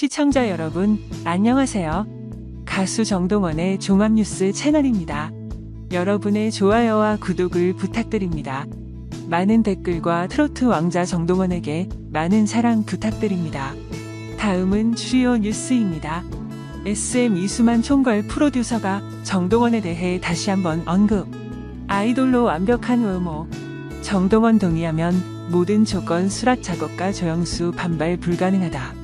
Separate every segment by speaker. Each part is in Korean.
Speaker 1: 시청자 여러분, 안녕하세요. 가수 정동원의 종합뉴스 채널입니다. 여러분의 좋아요와 구독을 부탁드립니다. 많은 댓글과 트로트 왕자 정동원에게 많은 사랑 부탁드립니다. 다음은 주요 뉴스입니다. SM 이수만 총괄 프로듀서가 정동원에 대해 다시 한번 언급. 아이돌로 완벽한 외모. 정동원 동의하면 모든 조건 수락 작업가 조영수 반발 불가능하다.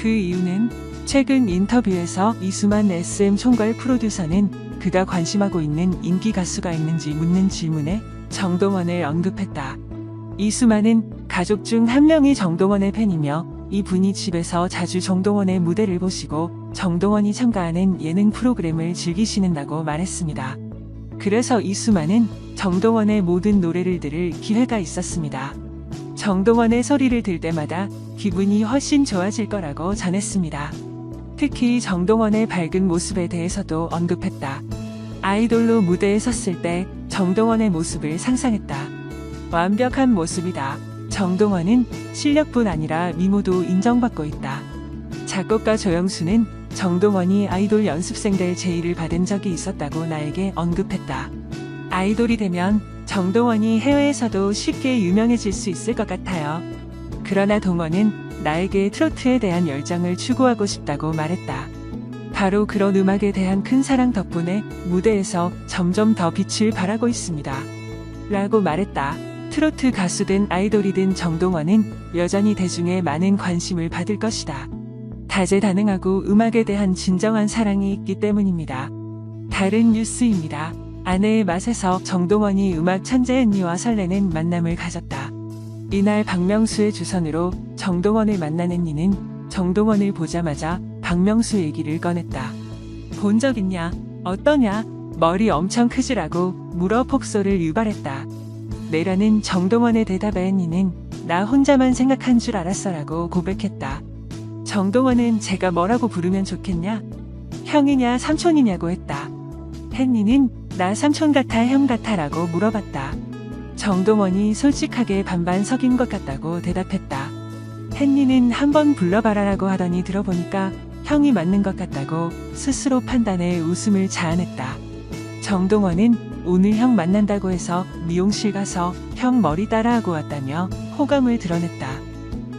Speaker 1: 그 이유는 최근 인터뷰에서 이수만 SM 총괄 프로듀서는 그가 관심하고 있는 인기 가수가 있는지 묻는 질문에 정동원을 언급했다. 이수만은 가족 중 한 명이 정동원의 팬이며 이분이 집에서 자주 정동원의 무대를 보시고 정동원이 참가하는 예능 프로그램을 즐기시는다고 말했습니다. 그래서 이수만은 정동원의 모든 노래를 들을 기회가 있었습니다. 정동원의 소리를 들 때마다 기분이 훨씬 좋아질 거라고 전했습니다. 특히 정동원의 밝은 모습에 대해서도 언급했다. 아이돌로 무대에 섰을 때 정동원의 모습을 상상했다. 완벽한 모습이다. 정동원은 실력뿐 아니라 미모도 인정받고 있다. 작곡가 조영수는 정동원이 아이돌 연습생들 제의를 받은 적이 있었다고 나에게 언급했다. 아이돌이 되면 정동원이 해외에서도 쉽게 유명해질 수 있을 것 같아요. 그러나 동원은 나에게 트로트에 대한 열정을 추구하고 싶다고 말했다. 바로 그런 음악에 대한 큰 사랑 덕분에 무대에서 점점 더 빛을 발하고 있습니다. 라고 말했다. 트로트 가수든 아이돌이든 정동원은 여전히 대중의 많은 관심을 받을 것이다. 다재다능하고 음악에 대한 진정한 사랑이 있기 때문입니다. 다른 뉴스입니다. 아내의 맛에서 정동원이 음악 천재 언니와 설레는 만남을 가졌다. 이날 박명수의 주선으로 정동원을 만난 언니는 정동원을 보자마자 박명수 얘기를 꺼냈다. 본 적 있냐? 어떠냐? 머리 엄청 크지라고 물어 폭소를 유발했다. 내라는 정동원의 대답에 언니는 나 혼자만 생각한 줄 알았어라고 고백했다. 정동원은 제가 뭐라고 부르면 좋겠냐? 형이냐 삼촌이냐고 했다. hen니는 나 삼촌 같아 형 같아라고 물어봤다. 정동원이 솔직하게 반반 석인 것 같다고 대답했다. hen니는 한번 불러봐라라고 하더니 들어보니까 형이 맞는 것 같다고 스스로 판단해 웃음을 자아냈다. 정동원은 오늘 형 만난다고 해서 미용실 가서 형 머리 따라하고 왔다며 호감을 드러냈다.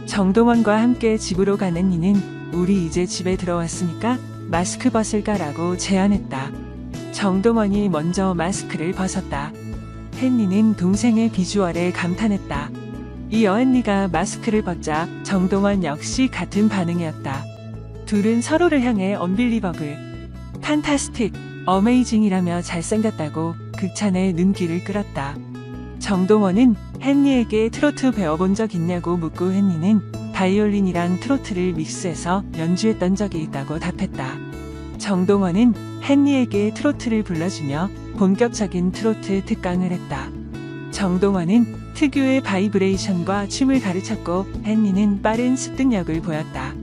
Speaker 1: 정동원과 함께 집으로 가는 이는 우리 이제 집에 들어왔으니까 마스크 벗을까라고 제안했다. 정동원이 먼저 마스크를 벗었다. hen니는 동생의 비주얼에 감탄했다. 이 여언니가 마스크를 벗자 정동원 역시 같은 반응이었다. 둘은 서로를 향해 언빌리버블, 판타스틱, 어메이징이라며 잘생겼다고 극찬의 눈길을 끌었다. 정동원은 헨리에게 트로트 배워본 적 있냐고 묻고 헨리는 바이올린이랑 트로트를 믹스해서 연주했던 적이 있다고 답했다. 정동원은 헨리에게 트로트를 불러주며 본격적인 트로트 특강을 했다. 정동원은 특유의 바이브레이션과 춤을 가르쳤고 헨리는 빠른 습득력을 보였다.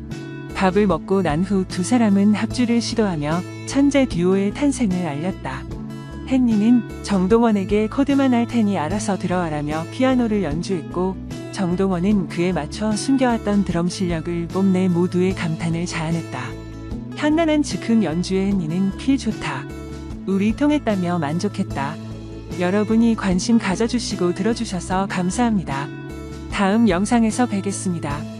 Speaker 1: 밥을 먹고 난 후 두 사람은 합주를 시도하며 천재 듀오의 탄생을 알렸다. 헨리는 정동원에게 코드만 할 테니 알아서 들어와라며 피아노를 연주했고 정동원은 그에 맞춰 숨겨왔던 드럼 실력을 뽐내 모두의 감탄을 자아냈다. 현란한 즉흥 연주의 헨리는 필 좋다. 우리 통했다며 만족했다. 여러분이 관심 가져주시고 들어주셔서 감사합니다. 다음 영상에서 뵙겠습니다.